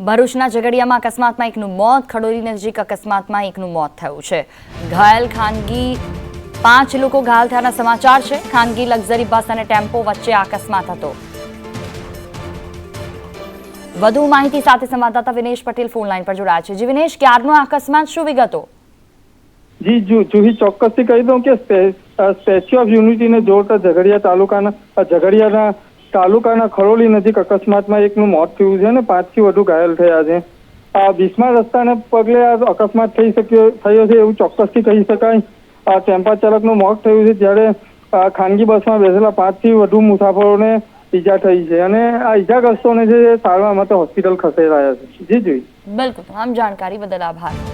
ભરૂચના ઝઘડિયામાં અકસ્માતમાં એકનું મોત, ખડોલી નજીક અકસ્માતમાં એકનું મોત થયું છે. ઘાયલ ખાનગી પાંચ લોકો ઘાયલ થયાના સમાચાર છે. ખાનગી લક્ઝરી બસ અને ટેમ્પો વચ્ચે અકસ્માત હતો. વધુ માહિતી સાથે સંવાદદાતા વિનેશ પટેલ ફોન લાઈન પર જોડાયા છે. જી વિનેશ, ક્યારનો અકસ્માત? શું વિગતો? જી જુહી ચોક્કસથી કહી દઉં કે સ્ટેચ્યુ ઓફ યુનિટીને જોડતા ઝઘડિયા તાલુકાના ઝઘડિયાના તાલુકાના ખરોલી નજીક અકસ્માતમાં એકનું મોત થયું છે અને પાંચથી વધુ ઘાયલ થયા છે. આ બિસ્માર રસ્તાને પગલે આ અકસ્માત થઈ શક્યો, થયો છે એવું ચોક્કસથી કહી શકાય. આ ટેમ્પા ચાલકનું મોત થયું છે જ્યારે ખાનગી બસમાં બેસેલા પાંચથી વધુ મુસાફરોને ઈજા થઈ છે અને આ ઈજાગ્રસ્તોને એ સારવાર માટે હોસ્પિટલ ખસેડાયા છે. જી જી. બિલકુલ. તમામ જાણકારી બદલ આભાર.